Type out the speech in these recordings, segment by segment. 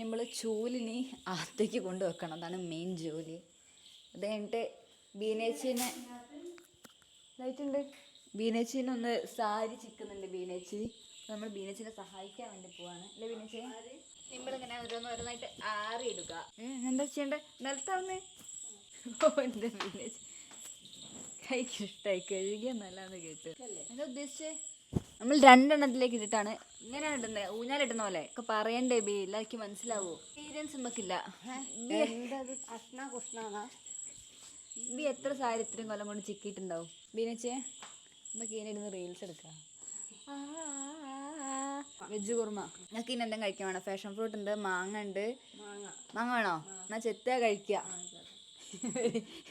നമ്മൾ ചൂലിനി അകത്തേക്ക് കൊണ്ടുവെക്കണം. അതാണ് മെയിൻ ജോലി. അത് കഴിഞ്ഞിട്ട് ബീനേച്ചിനെ ലൈറ്റ് ഉണ്ട്. ബീനേച്ചിനെ ഒന്ന് സാരി ചിക്കുന്നുണ്ട് ബീനേച്ചി. നമ്മൾ ബീനേച്ചിനെ സഹായിക്കാൻ വേണ്ടി പോവാണ്. അല്ലേ ബീനേച്ചി? നമ്മളിങ്ങനെ ഓരോന്ന് ഓരോന്നായിട്ട് ആറി ഇടുക. എന്താ ചെയ്യണ്ടേ? നിലത്താവുന്നേ. ഓ എന്റെ ബീനേച്ചി? കൈക്ക് ഇഷ്ടമായി കഴുകിയ നല്ലതെന്ന് കേട്ടു. എന്താ ഉദ്ദേശിച്ചേ? നമ്മൾ രണ്ടെണ്ണത്തിലേക്ക് ഇട്ടിട്ടാണ് ഇങ്ങനെയാണ് ഇടുന്നത് ഊഞ്ഞാലിടുന്ന പോലെ. ഒക്കെ പറയണ്ടേ ബി. എല്ലാവർക്കും മനസ്സിലാവോ? എക്സ്പീരിയൻസ് നമുക്കില്ല ബി. എത്ര സാരി ഇത്രയും കൊല്ലം കൊണ്ട് ചിക്കിയിട്ടുണ്ടാവും? ബീനച്ചേ നമുക്ക് ഇങ്ങനെ ഇടുന്ന റീൽസ് എടുക്കാം. വെജ് കുറുമ. ഞങ്ങൾക്ക് ഇനി എന്തെങ്കിലും കഴിക്കാൻ വേണം. ഫാഷൻ ഫ്രൂട്ട് ഉണ്ട് മാങ്ങ ഉണ്ട്. മാങ്ങ. വേണോ? എന്നാ ചെത്ത കഴിക്കുക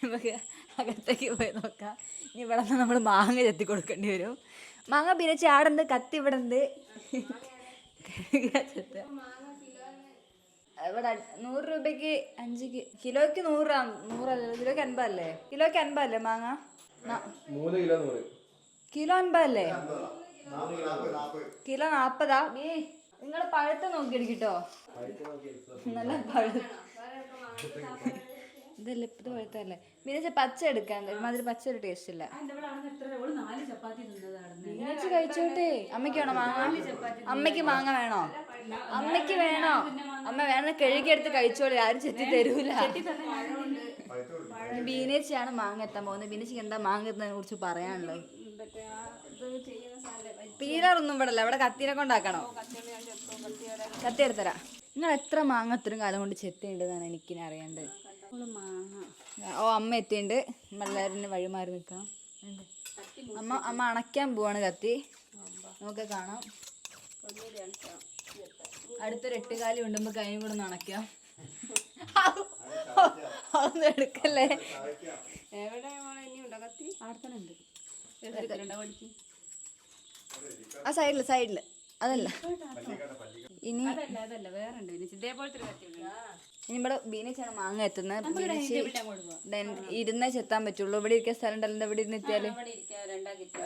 നമുക്ക് അകത്തേക്ക് പോയി നോക്കാം. ഇനി ഇവിടെ നിന്ന് നമ്മൾ മാങ്ങ ചെത്തി കൊടുക്കേണ്ടി വരും. മാങ്ങ പിന്നെ ആടുണ്ട് കത്തി ഇവിടെ ഉണ്ട്. ഇവിടെ നൂറ് രൂപയ്ക്ക് അഞ്ച് കിലോയ്ക്ക് നൂറ് നൂറല്ല കിലോയ്ക്ക് അൻപതല്ലേ? കിലോയ്ക്ക് അൻപതല്ലേ മാങ്ങ? കിലോ അൻപതല്ലേ? കിലോ നാപ്പതാ? നീ നിങ്ങൾ പഴുത്ത നോക്കി എടുക്കിട്ടോ നല്ല പഴു ഇതല്ലേ ഇപ്പത്തെ പഴുത്തല്ലേ പിന്നെ പച്ച എടുക്കാൻ ഒരുമാതിരി പച്ച ഒരു ടേസ്റ്റ് ഇല്ല. ബീനച്ച് കഴിച്ചോട്ടെ അമ്മയ്ക്ക് വേണോ മാങ്ങ? അമ്മയ്ക്ക് മാങ്ങ വേണോ? അമ്മയ്ക്ക് വേണോ? അമ്മ വേണം കഴുകിയെടുത്ത് കഴിച്ചോളൂ. ആരും ചെത്തി തരൂല. ബീനേച്ചിയാണ് മാങ്ങ എത്താൻ പോകുന്നത്. ബീനേച്ചിക്ക് എന്താ മാങ്ങ എത്തുന്നതിനെ കുറിച്ച് പറയാനുള്ളത്? ഇത് പീലറൊന്നും ഇവിടെ അല്ല ഇവിടെ കത്തിനെ കൊണ്ടാക്കണോ? കത്തി എടുത്തരാ. നിങ്ങൾ എത്ര മാങ്ങ ഇത്രയും കാലം കൊണ്ട് ചെത്തിണ്ടെന്നാണ് എനിക്കിനെ അറിയേണ്ടത്. ഓ അമ്മ എത്തിയുണ്ട്. എല്ലാവരും വഴിമാറി നിൽക്കാം അമ്മ അമ്മ അണയ്ക്കാൻ പോവാണ് കത്തി. നമുക്ക് കാണാം. അടുത്തൊരു എട്ടുകാലി ഉണ്ട് നമുക്ക് അതിനും കൂടെ ഒന്ന് അണയ്ക്കാം. അതൊന്നും എടുക്കല്ലേ? എവിടെ മോളെ ഇനി ഉണ്ടോ കത്തി? ആർത്തനുണ്ട് ആ സൈഡിൽ സൈഡിൽ. അതല്ല. ഇനി അതല്ല അതല്ല വേറെ ഉണ്ട്. ഇനി ഇതേപോലത്തെ ഒരു കത്തി ഉണ്ട്. ഇനി ഇവിടെ ബീനച്ചാണ് മാങ്ങ എത്തുന്നത് ഇരുന്നേ ചെത്താൻ പറ്റുള്ളൂ. ഇവിടെ ഇരിക്കാൻ സ്ഥലം ഉണ്ടല്ലോ ഇവിടെ ഇരുന്ന് എത്തിയാൽ?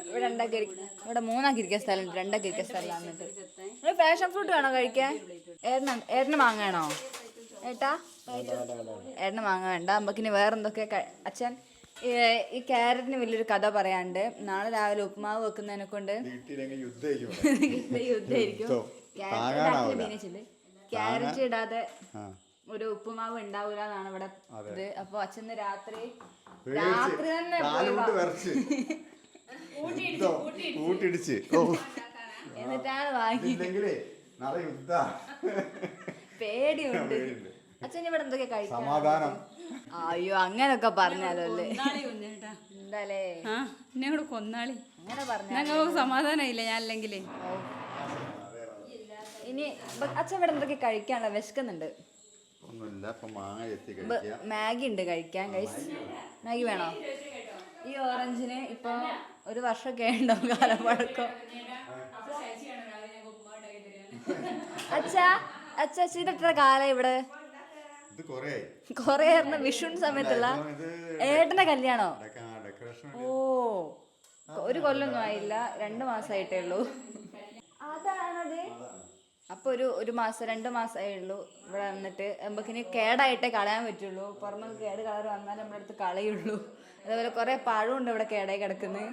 ഇവിടെ രണ്ടാക്കി ഇവിടെ മൂന്നാക്കി ഇരിക്കാൻ സ്ഥലം ഉണ്ട് രണ്ടാക്കി ഇരിക്കാൻ സ്ഥലം നിങ്ങൾ പാഷൻ ഫ്രൂട്ട് വേണോ കഴിക്കാൻ? ഏട്ടന ഏട്ടന് മാങ്ങ വേണോ? ഏട്ടാ? ഏട്ടന് മാങ്ങ വേണ്ട. നമുക്കിനി വേറെന്തൊക്കെ അച്ഛൻ? ഈ കാരറ്റിന് ക്യാരറ്റിന് വലിയൊരു കഥ പറയാണ്ട് നാളെ രാവിലെ ഉപ്പുമാവ് വെക്കുന്നതിനെ കൊണ്ട് യുദ്ധമായിരിക്കും ക്യാരറ്റ് ഇടാതെ ആ. ഒരു ഉപ്പുമാവ് ഉണ്ടാവൂല എന്നാണ് ഇവിടെ ഇത്. അപ്പൊ അച്ഛന് രാത്രി രാത്രി തന്നെ. കൂട്ടിടിച്ച് എന്നിട്ടാണ് വാങ്ങി. നാളെ യുദ്ധ പേടിയുണ്ട്. അച്ഛൻ ഇവിടെ എന്തൊക്കെ കഴിക്കും സമാധാനം. അയ്യോ അങ്ങനൊക്കെ പറഞ്ഞാലോ അല്ലേ? എന്താലേ? ആ എന്നെ കൂടെ കൊന്നാളി. അങ്ങനെ പറഞ്ഞു ഞങ്ങൾക്ക് സമാധാനമില്ല ഞാൻ അല്ലെങ്കിലേ ഇനി അച്ഛൻ ഇവിടെ എന്തൊക്കെ കഴിക്കാനുള്ള വിശക്കുന്നുണ്ട്? ഒന്നുമില്ല അപ്പൊ മാങ്ങ എത്തി കഴിക്കാം മാഗി ഉണ്ട് കഴിക്കാൻ കഴിച്ച് മാഗി വേണോ. ഈ ഓറഞ്ചിന് ഇപ്പൊ ഒരു വർഷമൊക്കെ ഉണ്ടോ കാലം പഴക്കം അച്ഛാ അച്ഛാ എത്ര കാലം ഇവിടെ? ഇത് കൊറേ ആയിരുന്നു വിഷുവിന് സമയത്തുള്ള. ഇത് ഏട്ടന്റെ കല്യാണോ? ഡെക്കറേഷൻ ഓ ഒരു കൊല്ലൊന്നും ആയില്ല രണ്ടു മാസമായിട്ടേ ഉള്ളൂ. അതാണത്. അപ്പൊ ഒരു ഒരു മാസം രണ്ട് മാസമേ ഉള്ളൂ ഇവിടെ വന്നിട്ട്. നമുക്കിനി കേടായിട്ടേ കളയാൻ പറ്റുള്ളൂ. പുറമെ കേട് കളർ വന്നാൽ നമ്മുടെ അടുത്ത് കളയുള്ളൂ. അതേപോലെ കുറെ പഴമുണ്ട് ഇവിടെ കേടായി കിടക്കുന്നത്.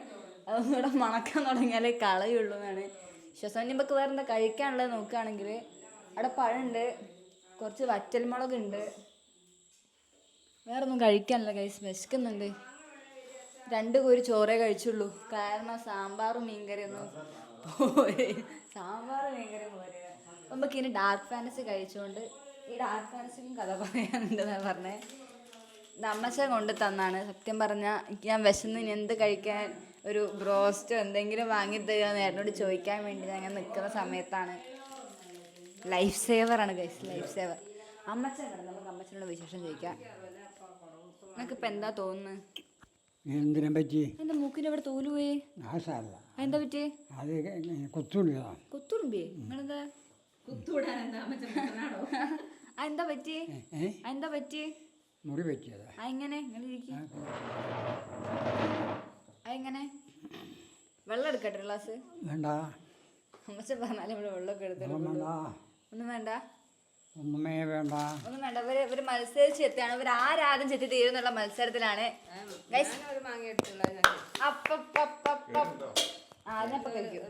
അതൊന്നും ഇവിടെ മണക്കാൻ തുടങ്ങിയാലേ കളയുള്ളൂ എന്നാണ്. ശ്വസം നമുക്ക് വേറെ എന്താ കഴിക്കാനുള്ളത് നോക്കുകയാണെങ്കിൽ അവിടെ പഴമുണ്ട് കുറച്ച് വറ്റൽമുളക് ഉണ്ട് വേറെ ഒന്നും കഴിക്കാനല്ല കൈസ് വിശക്കുന്നുണ്ട്. രണ്ട് കോരി ചോറേ കഴിച്ചുള്ളൂ. കാരണം സാമ്പാറും മീൻകറിയൊന്നും പോരെ സാമ്പാറും മീൻകറിയും പോരെ. നമുക്ക് ഇനി ഡാർക്ക് ഫാൻസി കഴിച്ചുകൊണ്ട് ഈ ഡാർക്ക് ഫാന്റസിക്കും കഥ പറയാനുണ്ടെന്നാണ് പറഞ്ഞത് നമ്മച്ച കൊണ്ട് തന്നാണ്. സത്യം പറഞ്ഞാൽ ഞാൻ വിശന്ന് ഇനി എന്ത് കഴിക്കാൻ ഒരു ബ്രോസ്റ്റോ എന്തെങ്കിലും വാങ്ങി തരുമോ എന്നോട് ചോദിക്കാൻ വേണ്ടി ഞാൻ നിൽക്കുന്ന സമയത്താണ്. ലൈഫ് സേവറാണ് ഗൈസ് ലൈഫ് സേവർ അമ്മച്ച കിടന്ന് നമുക്ക് അമ്മച്ചനോട് വിശേഷം ചോദിക്കാം. നിങ്ങൾക്ക് ഇപ്പം എന്താ തോന്നുന്നത് എന്തിനെ പറ്റി? എന്റെ മൂക്കിന്റെ അവിടെ തോലുപോയി എന്താ പറ്റി അത് കൊത്തുറുമ്പിയേ നിങ്ങളെന്താ? എന്താ പറ്റി? എന്താ പറ്റി? മുറി പറ്റിയതാ. എങ്ങനെ? എങ്ങനെ? വെള്ളം എടുക്കട്ടെ ഗ്ലാസ്? വേണ്ട. അമ്മച്ച പറഞ്ഞാലും ഇവിടെ വെള്ളമൊക്കെ എടുത്തിട്ട് വേണ്ട. ഒന്നും വേണ്ട? ഒന്നുമേ വേണ്ട. ഒന്നും വേണ്ട. ഇവർ ഇവർ മത്സരിച്ച് എത്തിയാണ്. ഇവർ ആരാദ്യം ചെത്തി തീരുന്നുള്ള മത്സരത്തിലാണ്. Guys, ഒരു മാങ്ങ എടുത്തുള്ള അപ്പപ്പപ്പപ്പ. ആ, അതിനപ്പം കഴിക്കും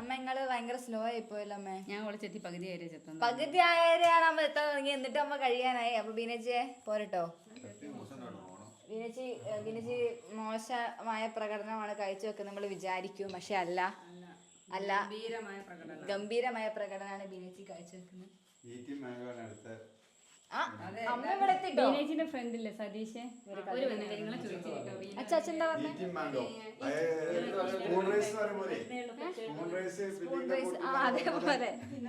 അമ്മ ഇങ്ങൾ ഭയങ്കര സ്ലോ ആയി പോയല്ലോ അമ്മേ. ഞാൻ വിളിച്ചെത്തി എത്തി പകുതി ചെത്തം പകുതി ആയവരെയാണ് അമ്മ എത്താൻ തുടങ്ങി? എന്നിട്ട് അമ്മ കഴിയാനായി. അപ്പൊ ബീനച്ചിയെ പോരട്ടോ. ബീനച്ചി ബീനച്ചി മോശമായ പ്രകടനമാണ് കാഴ്ചവെക്കുന്നത് നമ്മൾ വിചാരിക്കും. പക്ഷെ അല്ല. അല്ല. ഗംഭീരമായ പ്രകടനം. ഗംഭീരമായ പ്രകടനമാണ് ബീനച്ചി കാഴ്ചവെക്കുന്നത് ബീനേജിന്റെ ഫ്രണ്ടില്ലേ സതീഷ് ഒരു നിങ്ങളെ ചോദിച്ചു. കേട്ടോ എന്താ പറഞ്ഞേ? റൈസ് അതേപോലെ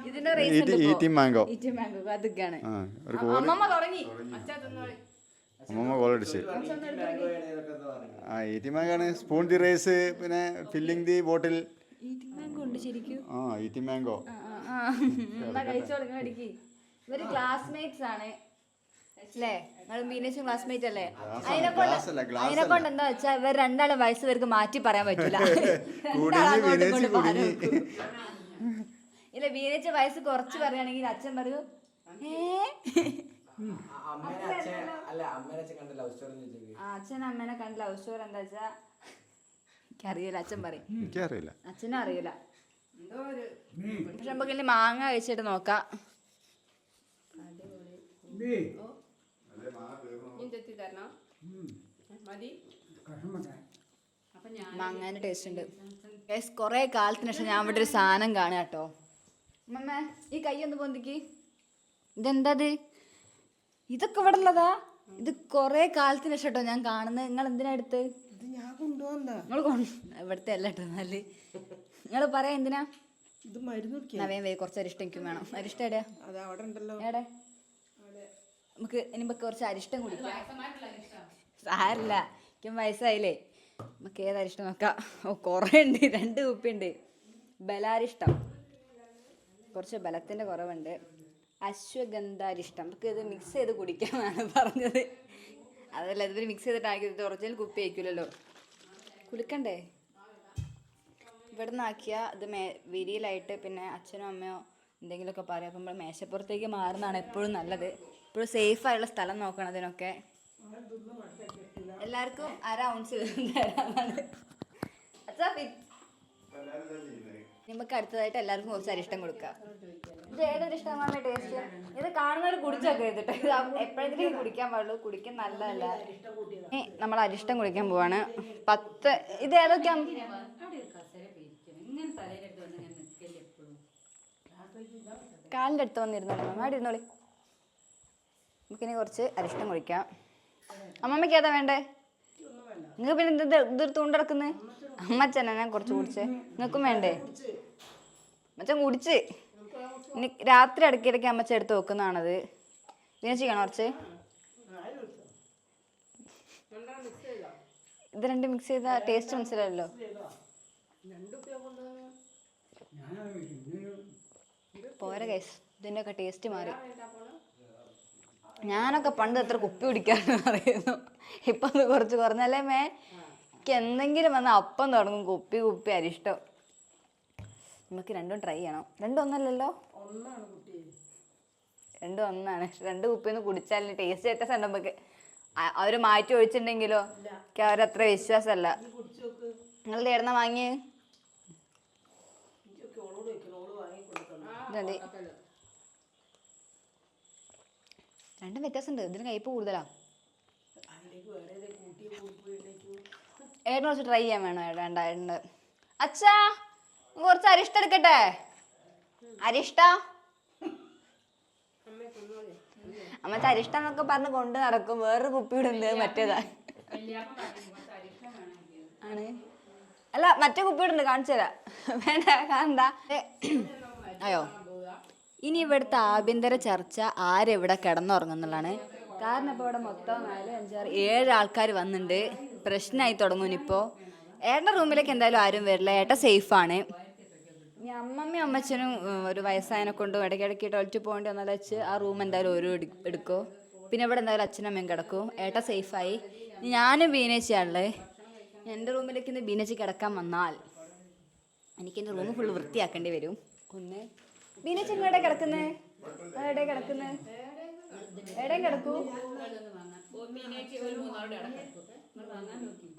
ഇതിന്റെ മാംഗോ ഈറ്റി മാംഗോ അതൊക്കെയാണ് അമ്മമ്മ തുടങ്ങി. അമ്മമ്മ കോളടിച്ച് ആ ഈറ്റി മാംഗോ സ്പൂൺ ദി റൈസ് പിന്നെ ഫില്ലിംഗ് ദി ബോട്ടിൽ ഈറ്റി മാംഗോ ഉണ്ട് ശരിക്കും. ആ ഈറ്റി മാംഗോ കഴിച്ചോളൂ ഇവർ ക്ലാസ്മേറ്റ്സ് ആണ്. അല്ലേ നിങ്ങൾ മീനേശും ക്ലാസ്മേറ്റ് അല്ലേ? അതിനെ glass അല്ല, കൊണ്ട് glass അതിനെ കൊണ്ട് എന്താ വെച്ചാൽ ഇവർ രണ്ടാളും വയസ്സ് ഇവർക്ക് മാറ്റി പറയാൻ പറ്റില്ല. ഇല്ല വീനേച്ച വയസ്സ് കുറച്ച് പറയുകയാണെങ്കിൽ അച്ഛൻ പറയൂ ഏ? അമ്മേനെ അച്ഛൻ അല്ല അമ്മേനെ കണ്ട ലവ് സ്റ്റോറി ചോദിച്ചത് ആ, അച്ഛൻ അമ്മേനെ കണ്ട ലവ് സ്റ്റോറി എന്താ വെച്ചാ എനിക്കറിയില്ല അച്ഛൻ പറയും. എനിക്കറിയില്ല. അച്ഛനും അറിയില്ല. എന്തോ ഒരു പക്ഷെ നമുക്ക് മാങ്ങ കഴിച്ചിട്ട് നോക്കാം. ഇനി ചെത്തി തരണം. മതി. അപ്പൊ ഞാൻ മാങ്ങാന്റെ ടേസ്റ്റ് ഉണ്ട്. ഗൈസ് കുറേ കാലത്തിന് ശേഷം ഞാൻ ഇവിടെ ഒരു സാധനം കാണുക കേട്ടോ. അമ്മമ്മേ ഈ കൈ ഒന്ന് പൊന്തിക്ക്. ഇതെന്താത്? ഇതൊക്കെ ഇവിടെ ഉള്ളതാ ഇത് കുറേ കാലത്തിന് ശേഷം കേട്ടോ ഞാൻ കാണുന്നത്. നിങ്ങൾ എന്തിനാ എടുത്ത്? ഇത് ഞാൻ നിങ്ങൾ ഇവിടുത്തെ അല്ല കേട്ടോ നല്ല നിങ്ങൾ പറയാ എന്തിനാ? ഇത് മരുന്ന് കുടിക്കാൻ. എന്നാ വേഗം വേഗം കുറച്ച് അരിഷ്ടം എനിക്ക് വേണം. അരിഷ്ടം എവിടെയാ? അത് അവിടെ ഉണ്ടല്ലോ. എവിടെ? നമുക്ക് ഇനിയിപ്പോൾ കുറച്ച് അരിഷ്ടം കുടിക്കാം. സാരില്ല എനിക്കും വയസ്സായില്ലേ. നമുക്ക് ഏത് അരിഷ്ടം നോക്കാം. ഓ കുറേ ഉണ്ട് രണ്ട് കുപ്പിയുണ്ട്. ബലാരിഷ്ടം. കുറച്ച് ബലത്തിന്റെ കുറവുണ്ട്. അശ്വഗന്ധാരിഷ്ടം. നമുക്ക് ഇത് മിക്സ് ചെയ്ത് കുടിക്കാമെന്നാണ് പറഞ്ഞത്. അതല്ല ഇതിൽ മിക്സ് ചെയ്തിട്ട് ഇത് ഒറിജിനൽ കുപ്പി ആയിരിക്കില്ലല്ലോ കുളിക്കണ്ടേ? ഇവിടെ നിന്നാക്കിയാൽ ഇത് മേ വിരിയിലായിട്ട് പിന്നെ അച്ഛനോ അമ്മയോ എന്തെങ്കിലുമൊക്കെ പറയാം. അപ്പം നമ്മൾ മേശപ്പുറത്തേക്ക് മാറുന്നതാണ് എപ്പോഴും നല്ലത്. എപ്പോഴും സേഫായുള്ള സ്ഥലം നോക്കണതിനൊക്കെ എല്ലാവർക്കും അര ഔൺസ് തരാന്നാണ് അച്ഛാ നമുക്ക് അടുത്തതായിട്ട് എല്ലാവർക്കും കുറച്ച് അരിഷ്ടം കൊടുക്കാം. ഇത് ഏതൊരു ഇഷ്ടമാണ് ടേസ്റ്റ് ഇത് കാണുന്നവർ കുടിച്ചൊക്കെ ഇത് എപ്പോഴെങ്കിലും കുടിക്കാൻ പാടുള്ളൂ. കുടിക്കാൻ നല്ലതല്ല. നമ്മൾ അരിഷ്ടം കുടിക്കാൻ പോവാണ്. പത്ത് ഇത് ഏതൊക്കെയാ? കാലിന്റെ അടുത്ത് വന്നിരുന്നോളൂ അമ്മ അവിടെ ഇരുന്നോളി. നമുക്കിനി കുറച്ച് അരിഷ്ടം കുഴിക്കാം. അമ്മമ്മയ്ക്ക് ഏതാ വേണ്ടേ? നിങ്ങൾ പിന്നെ ഇത് ഇതൊരു തൂണ്ടിടക്കുന്നത് അമ്മച്ചനെ ഞാൻ കുറച്ച് കുടിച്ച്? നിങ്ങൾക്കും വേണ്ടേ? അമ്മച്ചൻ കുടിച്ച്. ഇനി രാത്രി ഇടയ്ക്കിടയ്ക്ക് അമ്മച്ചൻ എടുത്ത് വെക്കുന്നതാണത്. ഇതിനെ ചെയ്യണോ കുറച്ച്? ഇത് രണ്ട് മിക്സ് ചെയ്ത ടേസ്റ്റ് മനസ്സിലായല്ലോ. പോരെ ഗൈസ് ഇതിന്റെയൊക്കെ ടേസ്റ്റ് മാറി. ഞാനൊക്കെ പണ്ട് എത്ര കുപ്പി കുടിക്കാന്ന് പറയുന്നു. ഇപ്പൊ അത് കുറച്ച് കുറഞ്ഞല്ലേ മേ? എനിക്ക് എന്തെങ്കിലും വന്ന അപ്പം തുടങ്ങും. കുപ്പി കുപ്പി അരിഷ്ടം നമുക്ക് രണ്ടും ട്രൈ ചെയ്യണം. രണ്ടും ഒന്നല്ലല്ലോ? രണ്ടും ഒന്നാണ്. രണ്ട് കുപ്പിയൊന്ന് കുടിച്ചാലും ടേസ്റ്റ് വ്യത്യാസം ഉണ്ട് നമുക്ക്. അവർ അവർ മാറ്റി ഒഴിച്ചിട്ടുണ്ടെങ്കിലോ? എനിക്ക് അവരത്ര വിശ്വാസമല്ല. നിങ്ങൾ തേടുന്ന വാങ്ങി ഇതേ രണ്ടും വ്യത്യാസമുണ്ട്. ഇതിന് കയ്പ് കൂടുതലാ. ഏട്ടനെ കുറച്ച് ട്രൈ ചെയ്യാൻ വേണോ? ഏട്ടന്റെ അച്ഛാ കുറച്ച് അരിഷ്ട എടുക്കട്ടെ? അരിഷ്ട അമ്മ അരിഷ്ട എന്നൊക്കെ പറഞ്ഞ് കൊണ്ട് നടക്കും. വേറൊരു കുപ്പി ഉണ്ട്. മറ്റേതാ. ആണ്. അല്ല മറ്റേ കുപ്പി ഉണ്ട്. കാണിച്ചു വേണ്ട കാണണ്ട അയ്യോ. ഇനി ഇവിടുത്തെ ആഭ്യന്തര ചർച്ച ആരെവിടെ കിടന്നുറങ്ങുന്നുള്ളതാണ്. കാരണം ഇപ്പോൾ ഇവിടെ മൊത്തം നാല് അഞ്ചാറ് ഏഴ് ആൾക്കാർ വന്നിട്ടുണ്ട് പ്രശ്നമായി തുടങ്ങും ഇപ്പോൾ ഏട്ടന്റെ റൂമിലേക്ക് എന്തായാലും ആരും വരില്ല. ഏട്ട സേഫാണ് ഇനി അമ്മമ്മയും അമ്മച്ചനും ഒരു വയസ്സായനെ കൊണ്ടും ഇടയ്ക്കിടയ്ക്ക് ടോയ്ലറ്റ് പോകേണ്ടി വന്നാൽ വെച്ച് ആ റൂം എന്തായാലും ഒരു എടുക്കോ. പിന്നെ ഇവിടെ എന്തായാലും അച്ഛനമ്മയും കിടക്കും. ഏട്ട സേഫായി ഞാനും ബീനേച്ചിയാണല്ലേ എന്റെ റൂമിലേക്ക് ഇന്ന് ബീനേച്ചി കിടക്കാൻ വന്നാൽ എനിക്ക് എന്റെ റൂം ഫുൾ വൃത്തിയാക്കേണ്ടി വരും. ഒന്ന് ബീനേച്ചി എവിടെ കിടക്കുന്നേ? എവിടെ കിടക്കുന്നേ? എവിടെ കിടക്കൂ.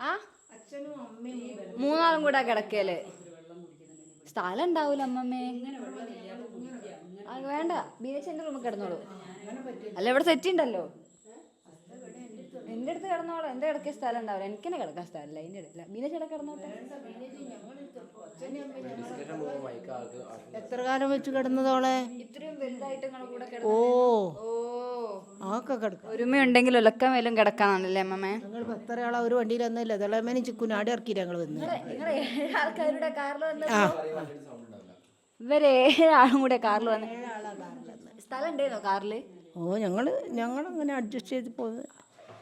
ആ? മൂന്നാളും കൂടെ കിടക്കൽ. സ്ഥലം ഉണ്ടാവൂല അമ്മമ്മേ. വേണ്ട. ബീനച്ചന്റെ റൂമിൽ കിടന്നോളൂ. അല്ല ഇവിടെ സെറ്റ് ഉണ്ടല്ലോ. എന്റെ അടുത്ത് കിടന്നോളാം. എന്റെ കിടക്കിയ സ്ഥലം ഉണ്ടാവില്ല. എനിക്ക് തന്നെ കിടക്കാൻ സ്ഥലമില്ല. അതിന്റെ ഇടയില്ല ബീനച്ച് ഇവിടെ കിടന്നോട്ടെ? എത്ര കാലം വെച്ച് കിടന്നതോളെ? ഇത്രയും വലുതായിട്ട് കൂടെ ഓ. ഓ. ആക്കെ കിടക്കും. ഒരുമയുണ്ടെങ്കിൽ ഒലക്ക മേലും കിടക്കാനാണല്ലേ അമ്മമ്മേ? ഞങ്ങൾ പത്തര ആളെ? ഒരു വണ്ടിയിൽ വന്നില്ല തിളമേനും ചിക്കുനും ആടെ ഞങ്ങൾ വന്ന്. നിങ്ങൾ ഏഴ് ആൾക്കാരുടെ കാറിൽ വന്നത് ആ. സൗണ്ട് ഉണ്ടാവില്ല ഇവർ ഏഴാളും കൂടെ കാറിൽ വന്ന്. സ്ഥലം ഉണ്ടായിരുന്നോ കാറിൽ? ഓ ഞങ്ങൾ ഞങ്ങൾ അങ്ങനെ അഡ്ജസ്റ്റ് ചെയ്ത് പോകുന്നത്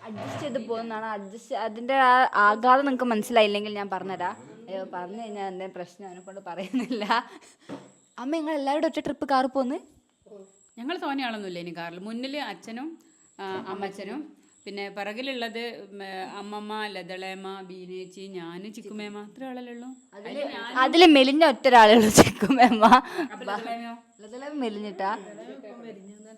അഡ്ജസ്റ്റ് ചെയ്ത് പോകുന്നതാണ്. അഡ്ജസ്റ്റ് അതിന്റെ ആ ആഘാതം നിങ്ങൾക്ക് മനസ്സിലായില്ലെങ്കിൽ ഞാൻ പറഞ്ഞുതരാം. അയ്യോ പറഞ്ഞു കഴിഞ്ഞാൽ എന്തെങ്കിലും പ്രശ്നം? അതിനെ കൊണ്ട് പറയുന്നില്ല. അമ്മ നിങ്ങൾ എല്ലാവരുടെ ഒറ്റ ട്രിപ്പ് കാറിൽ പോന്ന്? ഞങ്ങൾ തോന്നിയാളൊന്നുമില്ല ഇനി കാറിൽ മുന്നിൽ അച്ഛനും അമ്മച്ചനും. പിന്നെ പിറകിലുള്ളത് അമ്മമ്മ ലതളേമ്മ ബീനേച്ചി ഞാൻ ചിക്കുമേമ്മ. അത്ര ആളല്ലേ ഉള്ളൂ. അതിൽ മെലിഞ്ഞ ഒറ്റ ഒരാളേ ഉള്ളൂ ചെക്കുമേമ്മ. മെലിഞ്ഞിട്ടാ?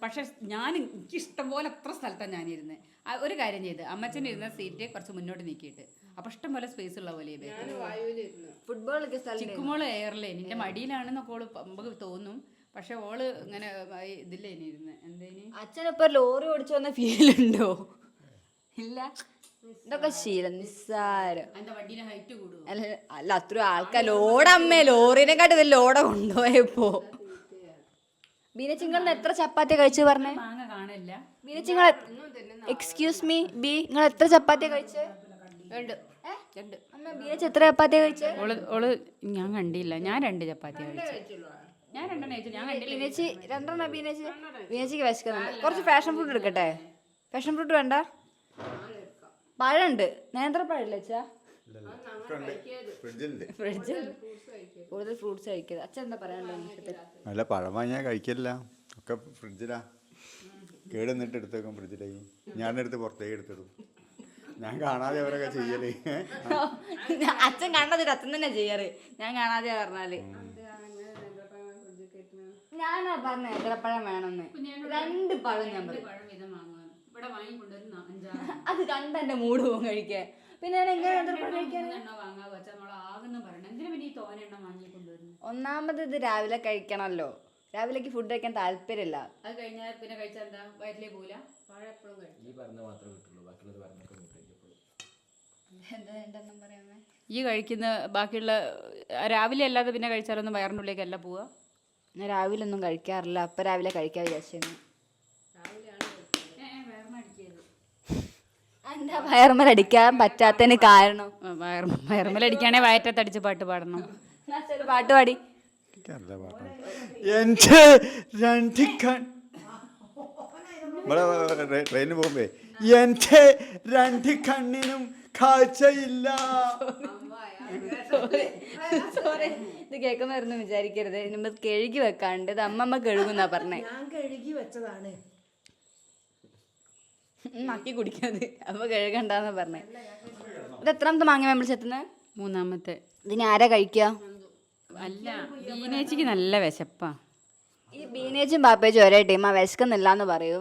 പക്ഷെ ഞാൻ എനിക്ക് ഇഷ്ടം പോലെ അത്ര സ്ഥലത്താണ് ഞാനിരുന്നത് ആ, ഒരു കാര്യം ചെയ്ത്. അമ്മച്ചൻ ഇരുന്ന സീറ്റ് കുറച്ച് മുന്നോട്ട് നീക്കിയിട്ട്. അപ്പൊ ഇഷ്ടം പോലെ സ്പേസ് ഉള്ള പോലെ ഫുട്ബോൾ ചിക്കുമോൾ എയർലേ നിന്റെ മടിയിലാണെന്നൊക്കെ ഓൾ നമുക്ക് തോന്നും. പക്ഷെ ഓൾ ഇങ്ങനെ ഇതില്ലേ ഇനി ഇരുന്ന്. എന്തേനി? അച്ഛനിപ്പോ ലോറി ഓടിച്ചു വന്ന ഫീൽ ഉണ്ടോ? ഇല്ല. ഇതൊക്കെ ശീലം നിസ്സാരം. അതിന്റെ ഹൈറ്റ് കൂടും അല്ല അല്ല അത്ര ആൾക്കാർ ലോഡമ്മേ ലോറിനെ കാട്ടി ലോഡ കൊണ്ടുപോയപ്പോ. ബീനച്ചിങ്ങൾ എത്ര ചപ്പാത്തി കഴിച്ചു പറഞ്ഞേ? മാങ്ങ കാണില്ല. ബീനച്ചിങ്ങൾ എക്സ്ക്യൂസ് മീ ബി നിങ്ങൾ എത്ര ചപ്പാത്തി കഴിച്ചേ? രണ്ട്. രണ്ട്. അമ്മ ബീനച്ച് എത്ര ചപ്പാത്തി കഴിച്ചു? ഓൾ ഓൾ ഞാൻ കണ്ടില്ല. ഞാൻ രണ്ട് ചപ്പാത്തി കഴിച്ചു. ഞാൻ രണ്ടെണ്ണം കഴിച്ചു. ഞാൻ കണ്ടില്ല ബീനച്ചി രണ്ടെണ്ണം ബീനച്ചി. ബീനച്ചിക്ക് വിശക്കുന്നുണ്ട്. കുറച്ച് ഫാഷൻ ഫ്രൂട്ട് എടുക്കട്ടെ? ഫാഷൻ ഫ്രൂട്ട് വേണ്ട? പഴമുണ്ട്. നേന്ത്രപ്പഴമില്ല അച്ഛാ? ഫ്രിഡ്ജിലുണ്ട് ഫ്രിഡ്ജ് കൂടുതൽ ഫ്രൂട്ട്സ് കഴിക്കരുത്. അച്ഛൻ എന്താ പറയാനുള്ളത് അല്ല പഴം വാങ്ങിയാൽ കഴിക്കില്ല ഒക്കെ ഫ്രിഡ്ജിലാ. കേട് നിന്നിട്ട് എടുത്തേക്കും ഫ്രിഡ്ജിലേക്ക്. ഞാനെടുത്ത് പുറത്തേക്ക് എടുത്തിടും. ഞാൻ കാണാതെ അവരൊക്കെ ചെയ്യൽ. അച്ഛൻ കണ്ടതിട്ട് അച്ഛൻ തന്നെ ചെയ്യാറ് ഞാൻ കാണാതെ പറഞ്ഞാൽ. ഞാനാ പറഞ്ഞ പഴം വേണമെന്ന് രണ്ട് പഴം ഞാൻ പറയും. അത് കണ്ട എന്റെ മൂഡ് പോകും കഴിക്കാൻ. പിന്നെ ഞാൻ എങ്ങനെ ഒന്നാമത് ഇത് രാവിലെ കഴിക്കണല്ലോ. രാവിലേക്ക് ഫുഡ് കഴിക്കാൻ താല്പര്യമില്ല. അത് കഴിഞ്ഞാൽ പിന്നെ കഴിച്ചാൽ എന്താ? വയറ്റിലേ കഴിക്കും. ഈ പറഞ്ഞ മാത്രമേ കിട്ടുള്ളൂ. ബാക്കിയുള്ളത് പറഞ്ഞൊക്കെ കിട്ടിയപ്പോൾ എന്താ രണ്ടെണ്ണം പറയാമേ ഈ കഴിക്കുന്ന ബാക്കിയുള്ള രാവിലെ അല്ലാതെ പിന്നെ കഴിച്ചാലൊന്നും വയറിനുള്ളിലേക്കല്ല പോവുക ഞാൻ രാവിലെ ഒന്നും കഴിക്കാറില്ല. അപ്പൊ രാവിലെ കഴിക്കാൻ വിചാരിച്ചു എന്താ വയർമലടിക്കാൻ അടിക്കാൻ പറ്റാത്തതിന് കാരണം? വയർ വയറുമ്മലടിക്കാണെ വയറ്റത്തടിച്ച് പാട്ട് പാടണം. പാട്ട് പാടി. എന്റെ രണ്ട് കൺ ഇവിടെ ട്രെയിനിന് പോകുമ്പേ. എന്റെ രണ്ട് കണ്ണിനും കാഴ്ചയില്ല. ഇത് കേൾക്കുമായിരുന്നു വിചാരിക്കരുത്. കഴുകി വെക്കാണ്ട് ഇത് അമ്മമ്മ കഴുകുന്നാ പറഞ്ഞേ. ഞാൻ കഴുകി വെച്ചതാണ്. നക്കി കുടിക്കാതെ അപ്പൊ കഴുകണ്ടെന്ന് പറഞ്ഞേ. ഇത് എത്രാമത്തെ മാങ്ങ നമ്മൾ ചെത്തുന്നത് മൂന്നാമത്തെ. ഇതിന് ആരാ കഴിക്കുക അല്ല ബീനേച്ചിക്ക് നല്ല വിശപ്പാ. ഈ ബീനേജും പാപ്പേച്ചും ഒരേ ടീമാ വിശക്കുന്നില്ല എന്ന് പറയൂ.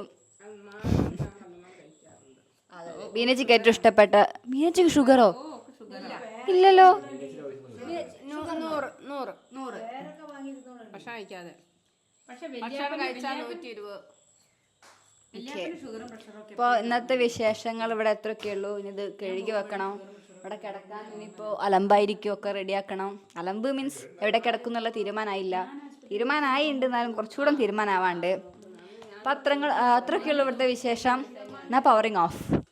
അതെ, ബീനേജിക്ക് ഏറ്റവും ഇഷ്ടപ്പെട്ട ബീനേജിക്ക് ഷുഗറോ? ഇല്ലല്ലോ. നൂറ് നൂറ് നൂറ്. ഭക്ഷണം കഴിക്കാതെ. പക്ഷെ ഭക്ഷണം കഴിച്ചാൽ നൂറ്റി ഇരുപത് ഇപ്പോൾ ഇന്നത്തെ വിശേഷങ്ങൾ ഇവിടെ എത്രയൊക്കെയുള്ളൂ ഇനി ഇത് കഴുകി വെക്കണം. ഇവിടെ കിടക്കാൻ ഇനിയിപ്പോൾ അലമ്പായിരിക്കും ഒക്കെ റെഡിയാക്കണം. അലമ്പ് മീൻസ് എവിടെ കിടക്കും എന്നുള്ള തീരുമാനമായില്ല. തീരുമാനമായി ഉണ്ട്. എന്നാലും കുറച്ചുകൂടെ തീരുമാനമാവാണ്ട്. പത്രങ്ങൾ അത്രയൊക്കെയുള്ളൂ ഇവിടുത്തെ വിശേഷം. എന്നാൽ പവറിങ് ഓഫ്